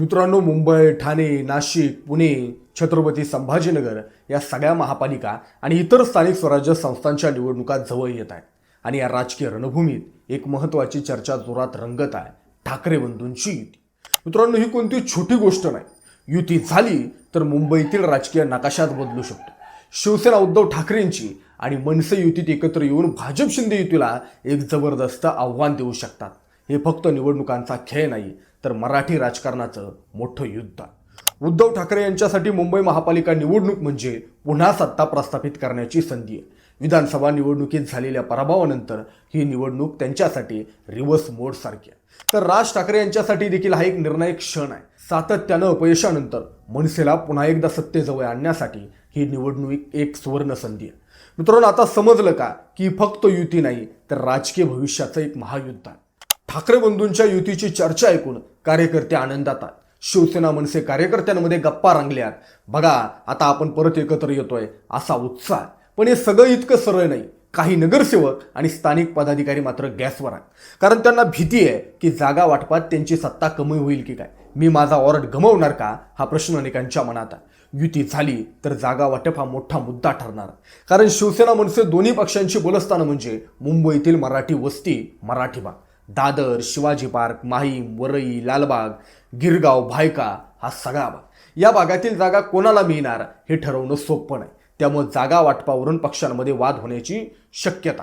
मित्रांनो मुंबई ठाणे नाशिक पुणे छत्रपती संभाजीनगर या सगळ्या महापालिका आणि इतर स्थानिक स्वराज्य संस्थांच्या निवडणुका जवळ येत आहेत आणि या राजकीय रणभूमीत एक महत्त्वाची चर्चा जोरात रंगत आहे ठाकरे बंधूंची युती. मित्रांनो ही कोणती छोटी गोष्ट नाही. युती झाली तर मुंबईतील राजकीय नकाशात बदलू शकतो. शिवसेना उद्धव ठाकरेंची आणि मनसे युतीत एकत्र येऊन भाजप शिंदे युतीला एक जबरदस्त आव्हान देऊ शकतात. हे फक्त निवडणुकांचा खेळ नाही तर मराठी राजकारणाचं मोठं युद्ध. आहे उद्धव ठाकरे यांच्यासाठी मुंबई महापालिका निवडणूक म्हणजे पुन्हा सत्ता प्रस्थापित करण्याची संधी आहे. विधानसभा निवडणुकीत झालेल्या पराभवानंतर ही निवडणूक त्यांच्यासाठी रिव्हर्स मोड सारखी आहे. तर राज ठाकरे यांच्यासाठी देखील हा एक निर्णायक क्षण आहे. सातत्यानं अपयशानंतर मनसेला पुन्हा एकदा सत्तेजवळ आणण्यासाठी ही निवडणूक एक सुवर्ण संधी आहे. मित्रांनो आता समजलं का की फक्त युती नाही तर राजकीय भविष्याचं एक महायुद्ध आहे. ठाकरे बंधूंच्या युतीची चर्चा ऐकून कार्यकर्ते आनंदात आहेत. शिवसेना मनसे कार्यकर्त्यांमध्ये गप्पा रंगल्यात बघा आता आपण परत एकत्र येतोय असा उत्साह पण हे सगळं इतकं सरळ नाही. काही नगरसेवक आणि स्थानिक पदाधिकारी मात्र गॅसवर आहेत. कारण त्यांना भीती आहे की जागा वाटपात त्यांची सत्ता कमी होईल की काय. मी माझा ऑर्ड गमवणार का? हा प्रश्न अनेकांच्या मनात आहे. युती झाली तर जागा वाटप हा मोठा मुद्दा ठरणार कारण शिवसेना मनसे दोन्ही पक्षांची बोलस्ताना म्हणजे मुंबईतील मराठी वस्ती मराठी भाग दादर शिवाजी पार्क माहीम वरई लालबाग गिरगाव भायका हा सगळा भाग. या भागातील जागा कोणाला मिळणार हे ठरवणं सोपं नाही. त्यामुळे जागा वाटपावरून पक्षांमध्ये वाद होण्याची शक्यता.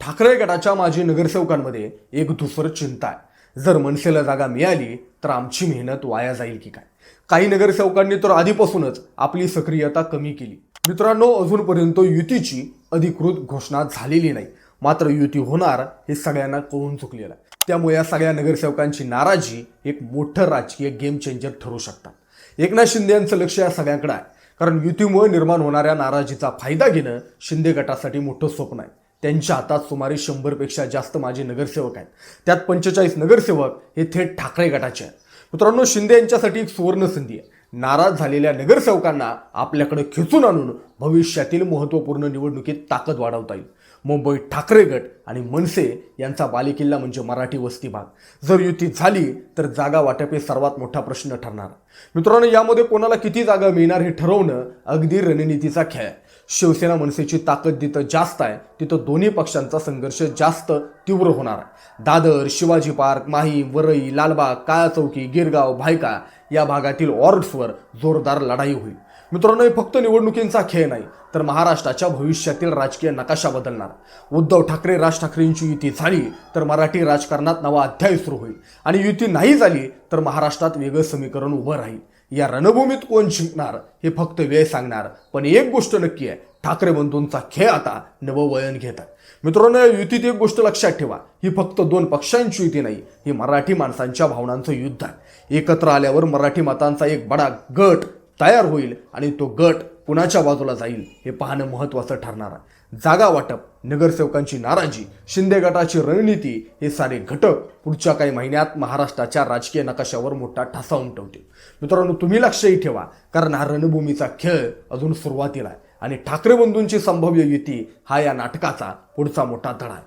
ठाकरे गटाच्या माजी नगरसेवकांमध्ये एक दुसरं चिंता आहे. जर मनसेला जागा मिळाली तर आमची मेहनत वाया जाईल की काय? काही नगरसेवकांनी तर आधीपासूनच आपली सक्रियता कमी केली. मित्रांनो अजूनपर्यंत युतीची अधिकृत घोषणा झालेली नाही. मात्र युती होणार हे सगळ्यांना कळून चुकलेलं आहे. त्यामुळे या सगळ्या नगरसेवकांची नाराजी एक मोठं राजकीय गेम चेंजर ठरू शकतात. एकनाथ शिंदे यांचं लक्ष या सगळ्यांकडे आहे. कारण युतीमुळे निर्माण होणाऱ्या नाराजीचा फायदा घेणं शिंदे गटासाठी मोठं स्वप्न आहे. त्यांच्या हातात सुमारे शंभरपेक्षा जास्त माजी नगरसेवक आहेत. त्यात पंचेचाळीस नगरसेवक हे थेट ठाकरे गटाचे आहेत. मित्रांनो शिंदे यांच्यासाठी एक सुवर्ण संधी आहे. नाराज झालेल्या नगरसेवकांना आपल्याकडे खेचून आणून भविष्यातील महत्त्वपूर्ण निवडणुकीत ताकद वाढवता येईल. मुंबईत ठाकरे गट आणि मनसे यांचा बालेकिल्ला म्हणजे मराठी वस्ती भाग. जर युती झाली तर जागा वाटप हे सर्वात मोठा प्रश्न ठरणार. मित्रांनो यामध्ये कोणाला किती जागा मिळणार हे ठरवणं अगदी रणनीतीचा खेळ. आहे. शिवसेना मनसेची ताकद जिथं जास्त आहे तिथं दोन्ही पक्षांचा संघर्ष जास्त तीव्र होणार. आहे दादर शिवाजी पार्क माही वरई लालबाग काळा चौकी गिरगाव भायका या भागातील ऑर्ड्सवर जोरदार लढाई होईल. मित्रांनो हे फक्त निवडणुकींचा खेळ नाही तर महाराष्ट्राच्या भविष्यातील राजकीय नकाशा बदलणार. उद्धव ठाकरे राज ठाकरेंची युती झाली तर मराठी राजकारणात नवा अध्याय सुरू होईल. आणि युती नाही झाली तर महाराष्ट्रात वेगळं समीकरण उभं राहील. या रणभूमीत कोण जिंकणार हे फक्त वेळ सांगणार. पण एक गोष्ट नक्की आहे ठाकरे बंधूंचा खेळ आता नवं वळण घेत आहे मित्रांनो या युतीत एक गोष्ट लक्षात ठेवा ही फक्त दोन पक्षांची युती नाही ही मराठी माणसांच्या भावनांचं युद्ध आहे. एकत्र आल्यावर मराठी मतांचा एक बडा गट तयार होईल आणि तो गट कुणाच्या बाजूला जाईल हे पाहणं महत्त्वाचं ठरणार आहे. जागा वाटप नगरसेवकांची नाराजी शिंदे गटाची रणनीती हे सारे घटक पुढच्या काही महिन्यात महाराष्ट्राच्या राजकीय नकाशावर मोठा ठसा उमटवतील. मित्रांनो तुम्ही लक्षही ठेवा कारण हा रणभूमीचा खेळ अजून सुरुवातीला आहे आणि ठाकरे बंधूंची संभाव्य युती हा या नाटकाचा पुढचा मोठा धडा आहे.